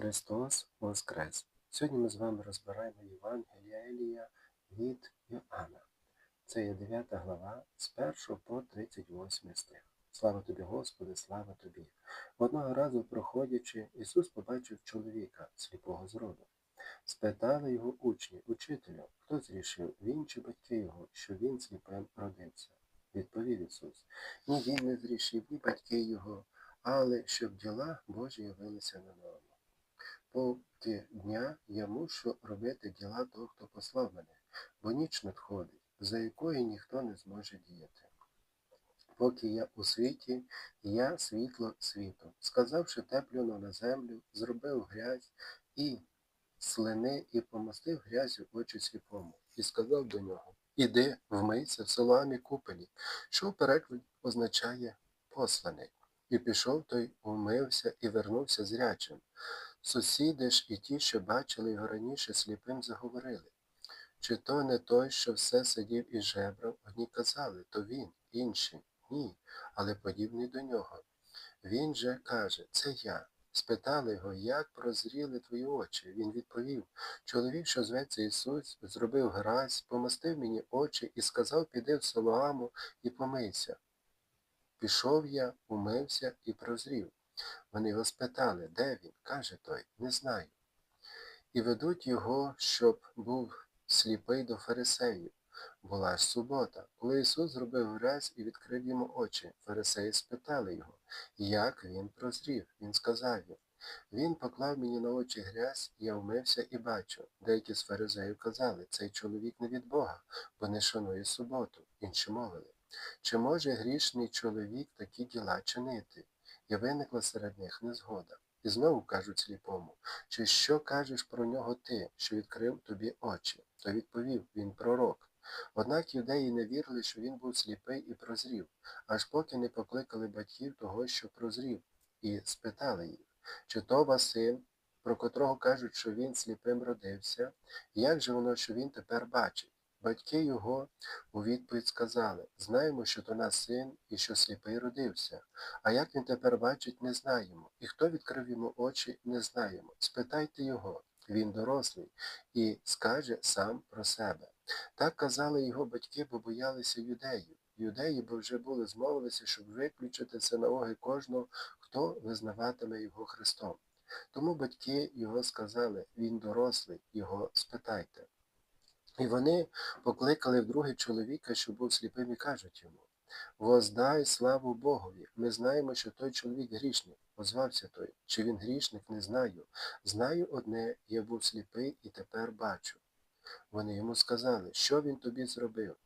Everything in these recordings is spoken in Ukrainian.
Христос Воскрес! Сьогодні ми з вами розбираємо Євангелія Елія від Йоанна. Це є 9 глава з 1 по 38 стих. Слава тобі, Господи, слава тобі! Одного разу, проходячи, Ісус побачив чоловіка, сліпого зроду. Спитали його учні, учителю, хто зрішив, він чи батьки його, що він сліпим родився? Відповів Ісус. Ні він не зрішив, ні батьки його, але щоб діла Божі явилися на ньому. Поки дня я мушу робити діла того, хто послав мене, бо ніч надходить, за якою ніхто не зможе діяти. Поки я у світі, я світло світу. Сказавши теплюну на землю, зробив грязь і слини і помастив грязю очі сліпому, і сказав до нього Іди, вмийся в Соломі купелі, що в означає посланий. І пішов той, умився і вернувся зрячим. Сусіди ж і ті, що бачили його раніше, сліпим заговорили. Чи то не той, що все сидів і жебрав, одні казали, то він, інші ні, але подібний до нього. Він же каже, це я. Спитали його, як прозріли твої очі. Він відповів чоловік, що зветься Ісус, зробив гразь, помастив мені очі і сказав, піди в Солоаму і помийся. Пішов я, умився і прозрів. Вони його спитали, де він? Каже той, не знаю. І ведуть його, щоб був сліпий до фарисеїв. Була ж субота, коли Ісус зробив грязь і відкрив йому очі. Фарисеї спитали його, як він прозрів. Він сказав їм, він поклав мені на очі грязь, я вмився і бачу. Деякі з фарисеїв казали, цей чоловік не від Бога, бо не шанує суботу. Інші мовили. Чи може грішний чоловік такі діла чинити? І виникла серед них незгода. І знову кажуть сліпому, чи що кажеш про нього ти, що відкрив тобі очі? То відповів він пророк. Однак юдеї не вірили, що він був сліпий і прозрів, аж поки не покликали батьків того, що прозрів, і спитали їх, чи то син, про котрого кажуть, що він сліпим родився, як же воно, що він тепер бачить? Батьки його у відповідь сказали знаємо, що то нас син і що сліпий родився, а як він тепер бачить, не знаємо, і хто відкрив йому очі, не знаємо. Спитайте його, він дорослий, і скаже сам про себе. Так казали його батьки, бо боялися юдеїв. Юдеї бо вже були змовилися, щоб виключити синагоги кожного, хто визнаватиме його Христом. Тому батьки його сказали, він дорослий, його спитайте. І вони покликали вдруге чоловіка, що був сліпим, і кажуть йому Воздай славу Богові. Ми знаємо, що той чоловік грішник. Озвався той. Чи він грішник, не знаю. Знаю одне, я був сліпий і тепер бачу. Вони йому сказали, що він тобі зробив,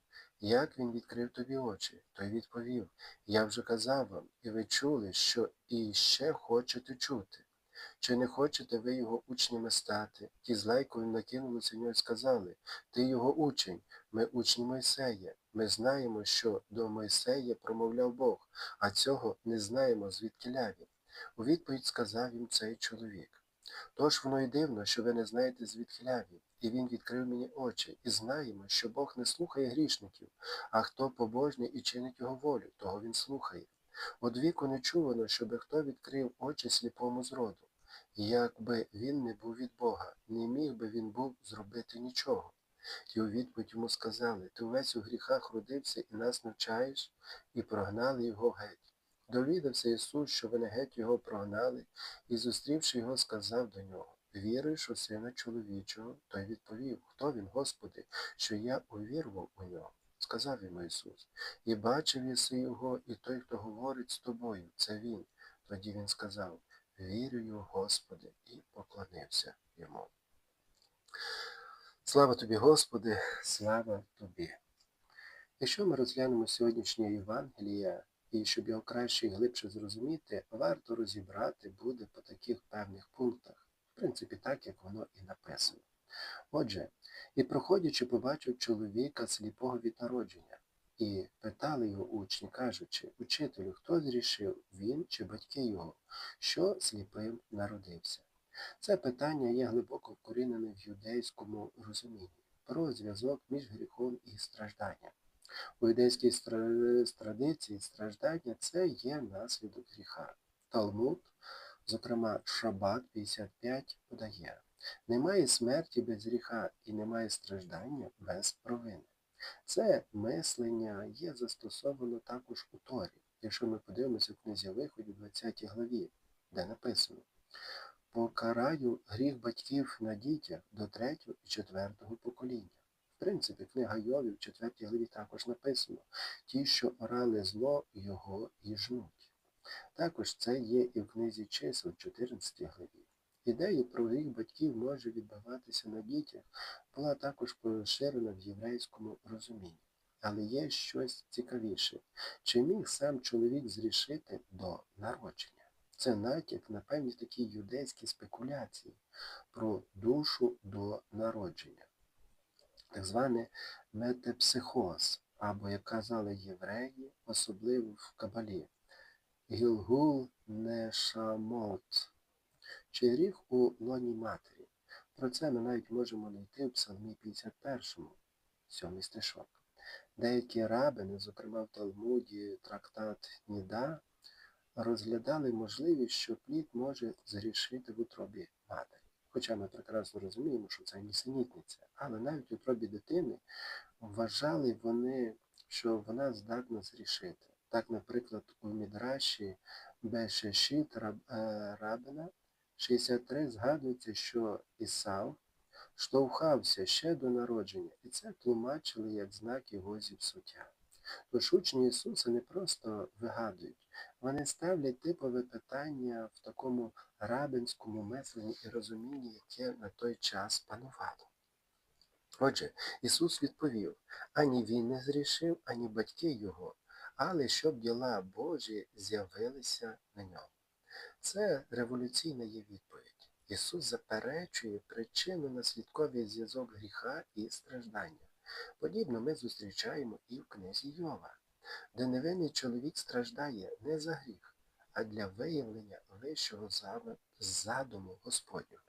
як він відкрив тобі очі. Той відповів Я вже казав вам, і ви чули, що і ще хочете чути. Чи не хочете ви його учнями стати? Ті з лайкою накинулися нього і сказали Ти його учень, ми учні Мойсея. Ми знаємо, що до Мойсея промовляв Бог, а цього не знаємо, звідки він. У відповідь сказав їм цей чоловік. Тож воно й дивно, що ви не знаєте, звідки він, і він відкрив мені очі, і знаємо, що Бог не слухає грішників, а хто побожний і чинить його волю, того він слухає. Од віку не чувано, щоби хто відкрив очі сліпому зроду. Якби він не був від Бога, не міг би він був зробити нічого. І у відповідь йому сказали, ти увесь у гріхах родився і нас навчаєш, і прогнали його геть. Довідався Ісус, що вони геть його прогнали, і, зустрівши його, сказав до нього Віруєш у сина чоловічого? Той відповів, хто він, Господи, що я увірував у нього. Сказав йому Ісус, і бачив єси його, і той, хто говорить з тобою, це Він. Тоді він сказав Вірую, Господи, і поклонився йому. Слава тобі, Господи, слава тобі. Якщо ми розглянемо сьогоднішнє Євангелія, і щоб його краще і глибше зрозуміти, варто розібрати буде по таких певних пунктах, в принципі, так, як воно і написано. Отже, і проходячи, побачив чоловіка сліпого від народження, і питали його учні, кажучи, учителю, хто зрішив, він чи батьки його, що сліпим народився? Це питання є глибоко вкорінене в юдейському розумінні про зв'язок між гріхом і стражданням. У юдейській традиції страждання це є наслідок гріха. Талмуд Зокрема, Шабат 55 подає немає смерті без гріха і немає страждання без провини. Це мислення є застосовано також у Торі, якщо ми подивимося в книзі Виході 20 главі, де написано Покараю гріх батьків на дітях до третього і четвертого покоління. В принципі, книга Йові в 4 главі також написано ті, що орали зло, його і жнуть. Також це є і в книзі чисел в 14 главі. Ідея про гріх батьків може відбиватися на дітях, була також поширена в єврейському розумінні. Але є щось цікавіше. Чи міг сам чоловік зрішити до народження? Це натяк на певні такі юдейські спекуляції про душу до народження, так званий метепсихоз, або, як казали євреї, особливо в Кабалі, Гілгул Нешамот, чи гріх у лоні матері. Про це ми навіть можемо знайти в Псалмі 51, 7 стишок. Деякі рабини, зокрема в Талмуді, трактат Ніда, розглядали можливість, що плід може зрішити в утробі матері. Хоча ми прекрасно розуміємо, що це нісенітниця. Але навіть у утробі дитини вважали вони, що вона здатна зрішити. Так, наприклад, у Мідраші Бешешіт е, Рабина 63 згадується, що Ісав штовхався ще до народження, і це тлумачили як знак його зіпсуття. Тож учні Ісуса не просто вигадують, вони ставлять типове питання в такому рабинському мисленні і розумінні, яке на той час панувало. Отже, Ісус відповів, ані Він не зрішив, ані батьки Його, але щоб діла Божі з'явилися на ньому. Це революційна є відповідь. Ісус заперечує причину наслідковий зв'язок гріха і страждання. Подібно ми зустрічаємо і в книзі Йова, де невинний чоловік страждає не за гріх, а для виявлення вищого задуму Господнього.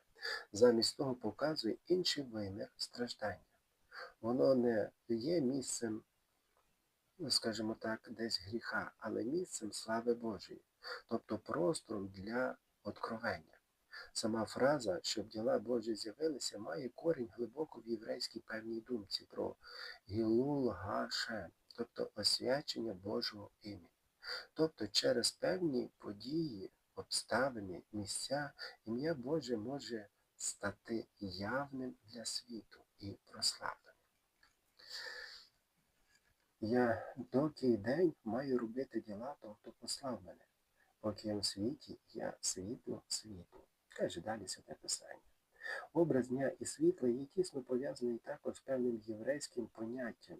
Замість того показує інший вимір страждання. Воно не є місцем, скажімо так, десь гріха, але місцем слави Божої, тобто простором для откровення. Сама фраза, щоб діла Божі з'явилися, має корінь глибоко в єврейській певній думці про Гілул Гашем, тобто освячення Божого імені. Тобто через певні події, обставини, місця ім'я Боже може стати явним для світу і прославленим. Я доки день маю робити діла того, послав мене, поки я у світі, я світло світу каже далі Святе Писання. Образ дня і світла є тісно пов'язаний також з певним єврейським поняттям,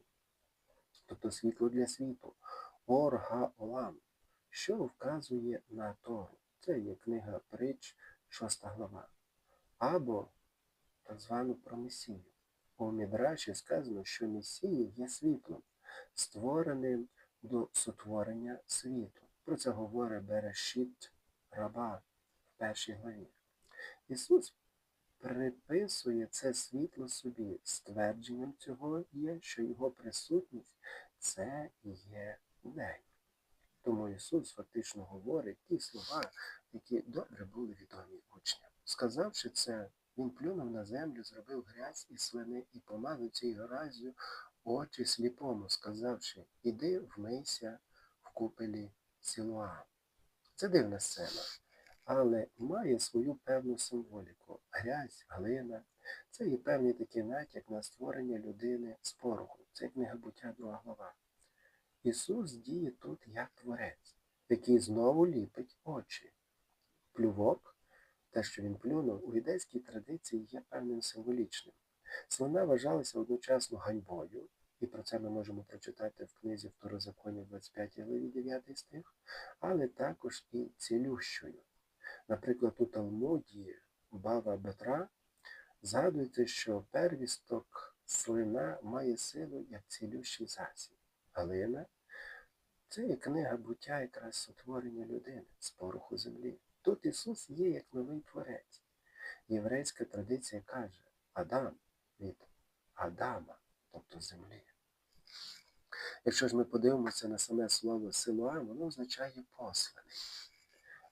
тобто світло для світу, Орга-Олам, що вказує на Тору. Це є книга Притч, 6 глава. Або так звану про Месію. У Мідраші сказано, що Месія є світлом, створеним до сотворення світу. Про це говорить Берешіт Раба в першій главі. Ісус приписує це світло собі. Ствердженням цього є, що Його присутність це є день. Тому Ісус фактично говорить ті слова, які добре були відомі учням. Сказавши це, Він плюнув на землю, зробив грязь і слини і помазав цією гразю очі сліпому, сказавши, іди вмийся в купелі Сілуа. Це дивна сцена але має свою певну символіку. Грязь, глина це є певний такий натяк на створення людини з пороху. Це книга буття друга глава. Ісус діє тут як творець, який знову ліпить очі. Плювок, те, що він плюнув, у ідейській традиції є певним символічним. Слона вважалася одночасно ганьбою, і про це ми можемо прочитати в книзі Второзаконів 25 главі 9 стих, але також і цілющою. Наприклад, у Талмуді Бава Бетра згадується, що первісток слина має силу як цілющий засіб. Галина це є книга буття якраз сотворення людини з пороху землі. Тут Ісус є як новий творець. Єврейська традиція каже Адам від Адама, тобто землі. Якщо ж ми подивимося на саме слово Силуа, воно означає посланий.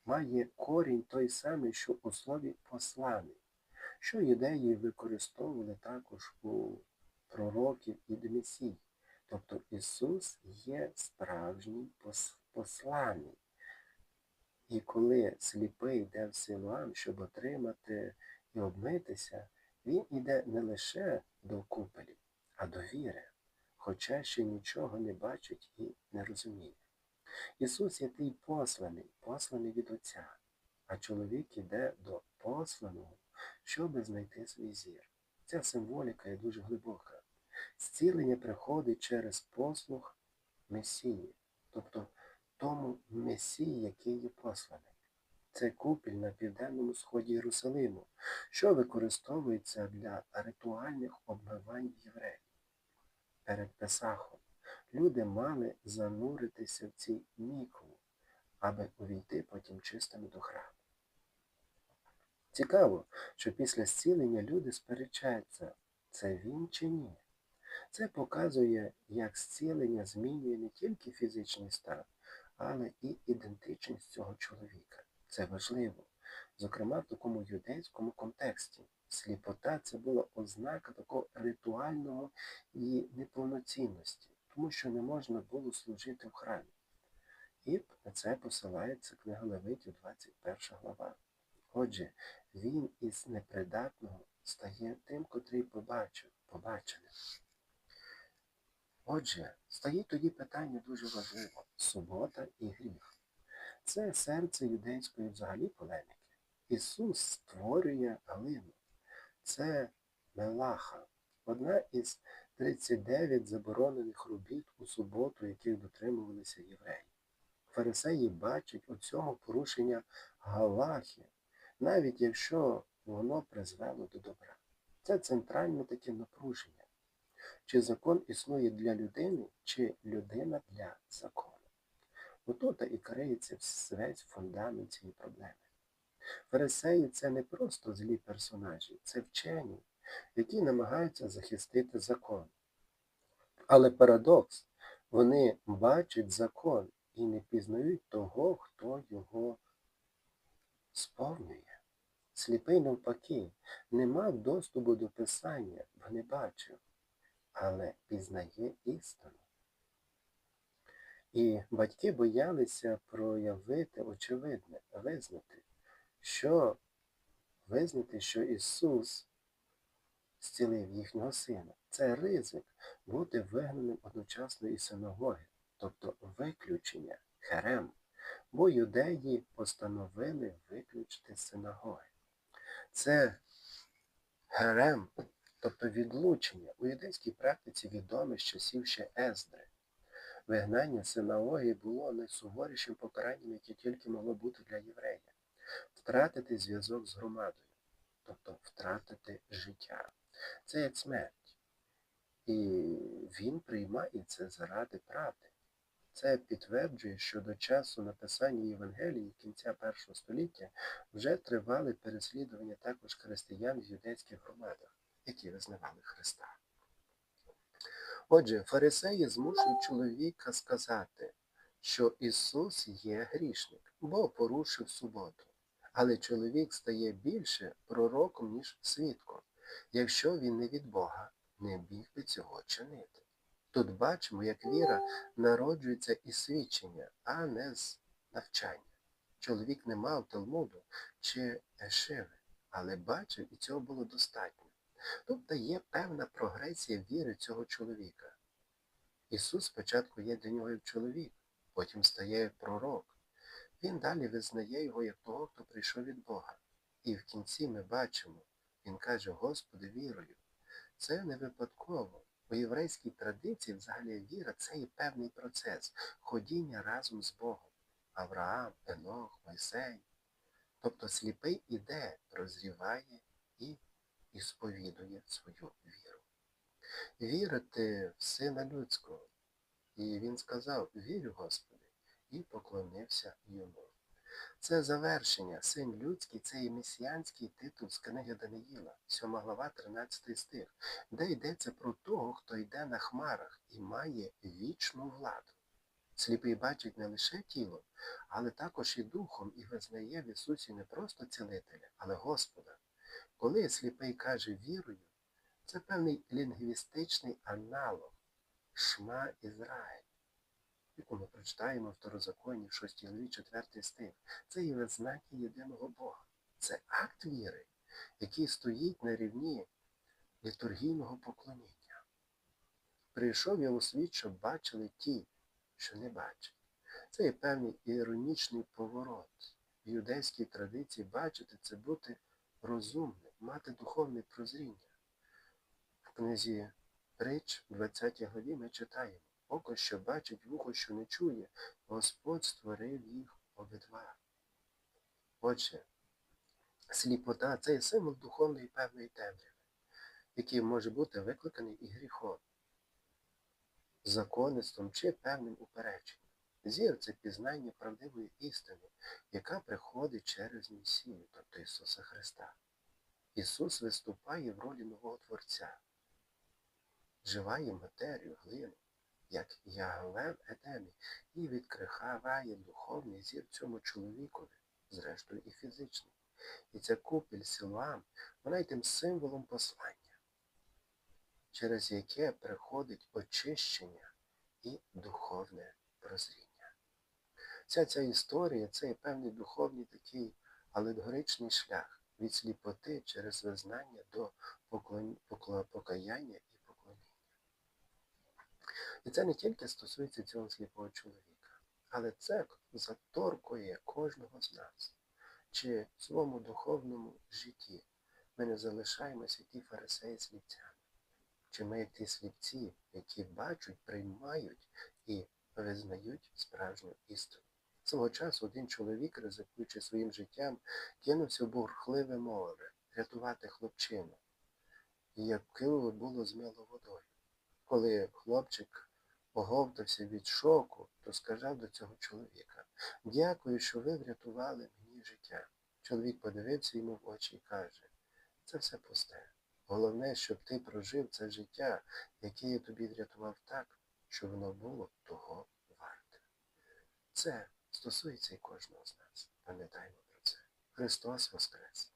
має корінь той самий, що у слові посланий, що юдеї використовували також у пророків і месій. Тобто Ісус є справжній посланий. І коли сліпий йде в Силуан, щоб отримати і обмитися, він іде не лише до купелі, а до віри, хоча ще нічого не бачить і не розуміє. Ісус є той посланий, посланий від Отця, а чоловік іде до посланого, щоб знайти свій зір. Ця символіка є дуже глибока. Зцілення приходить через послух Месії, тобто тому Месії, який є посланий. Це купіль на південному сході Єрусалиму, що використовується для ритуальних обмивань євреїв. Перед Песахом люди мали зануритися в цій мікву, аби увійти потім чистими до храму. Цікаво, що після зцілення люди сперечаються, це він чи ні. Це показує, як зцілення змінює не тільки фізичний стан, але і ідентичність цього чоловіка. Це важливо. Зокрема, в такому юдейському контексті. Сліпота це була ознака такого ритуального і неповноцінності, тому що не можна було служити в храмі. І на це посилається книга Левитів, 21 глава. Отже, він із непридатного стає тим, котрий побачив, побачене. Отже, стоїть тоді питання дуже важливе субота і гріх. Це серце юдейської взагалі полеміки. Ісус створює глину. Це мелаха, одна із 39 заборонених робіт у суботу, яких дотримувалися євреї. Фарисеї бачать у цьому порушення галахи, навіть якщо воно призвело до добра. Це центральне таке напруження. Чи закон існує для людини, чи людина для закону? Отут і криється весь фундамент цієї проблеми. Фарисеї це не просто злі персонажі, це вчені, які намагаються захистити закон. Але парадокс, вони бачать закон і не пізнають того, хто його сповнює. Сліпий навпаки, не мав доступу до Писання, бо не бачив, але пізнає істину. І батьки боялися проявити очевидне, визнати, що визнати, що Ісус зцілив їхнього сина. Це ризик бути вигнаним одночасно із синагоги, тобто виключення, херем, бо юдеї постановили виключити синагоги. Це херем, тобто відлучення у юдейській практиці відоме з часів ще Ездри. Вигнання синагоги було найсуворішим покаранням, яке тільки могло бути для єврея. Втратити зв'язок з громадою, тобто втратити життя. Це як смерть. І він приймає це заради правди. Це підтверджує, що до часу написання Євангелії кінця першого століття вже тривали переслідування також християн в юдейських громадах, які визнавали Христа. Отже, фарисеї змушують чоловіка сказати, що Ісус є грішник, бо порушив суботу. Але чоловік стає більше пророком, ніж свідком, якщо він не від Бога, не міг би цього чинити. Тут бачимо, як віра народжується із свідчення, а не з навчання. Чоловік не мав Талмуду чи Ешиви, але бачив, і цього було достатньо. Тобто є певна прогресія віри цього чоловіка. Ісус спочатку є для нього чоловік, потім стає пророк. Він далі визнає його як того, хто прийшов від Бога. І в кінці ми бачимо, він каже, Господи, вірою. Це не випадково. У єврейській традиції взагалі віра це і певний процес ходіння разом з Богом. Авраам, Енох, Мойсей. Тобто сліпий іде, розріває і і сповідує свою віру. Вірити в Сина Людського. І він сказав, вірю, Господи, і поклонився йому. Це завершення, син людський, це і месіанський титул з книги Даниїла, 7 глава, 13 стих, де йдеться про того, хто йде на хмарах і має вічну владу. Сліпий бачить не лише тілом, але також і духом і визнає в Ісусі не просто цілителя, але Господа. Коли сліпий каже вірою, це певний лінгвістичний аналог Шма Ізраїль, яку ми прочитаємо в Второзаконі, в 6 главі 4 стих. Це є визнання єдиного Бога. Це акт віри, який стоїть на рівні літургійного поклоніння. Прийшов я у світ, щоб бачили ті, що не бачать. Це є певний іронічний поворот. В юдейській традиції бачити це бути розумним, мати духовне прозріння. В книзі Притч, 20 главі, ми читаємо Око, що бачить, вухо, що не чує, Господь створив їх обидва. Отже, сліпота це є символ духовної певної темряви, який може бути викликаний і гріхом, законництвом чи певним упередженням. Зір це пізнання правдивої істини, яка приходить через Месію, тобто Ісуса Христа. Ісус виступає в ролі нового Творця, вживає матерію, глину, як Ягвем Едемі, і відкриває духовний зір цьому чоловікові, зрештою і фізичний. І ця купіль Силуам, вона є тим символом послання, через яке приходить очищення і духовне прозріння. Вся ця історія це є певний духовний такий алегоричний шлях від сліпоти через визнання до покаяння і. І це не тільки стосується цього сліпого чоловіка, але це заторкує кожного з нас. Чи в своєму духовному житті ми не залишаємося ті фарисеї сліпцями? Чи ми ті сліпці, які бачать, приймають і визнають справжню істину? Свого часу один чоловік, ризикуючи своїм життям, кинувся в бурхливе море рятувати хлопчину, яке було змило водою. Коли хлопчик оговтався від шоку, то сказав до цього чоловіка Дякую, що ви врятували мені життя. Чоловік подивився йому в очі і каже, це все пусте. Головне, щоб ти прожив це життя, яке я тобі врятував так, щоб воно було того варте. Це стосується і кожного з нас. Пам'ятаємо про це. Христос Воскрес!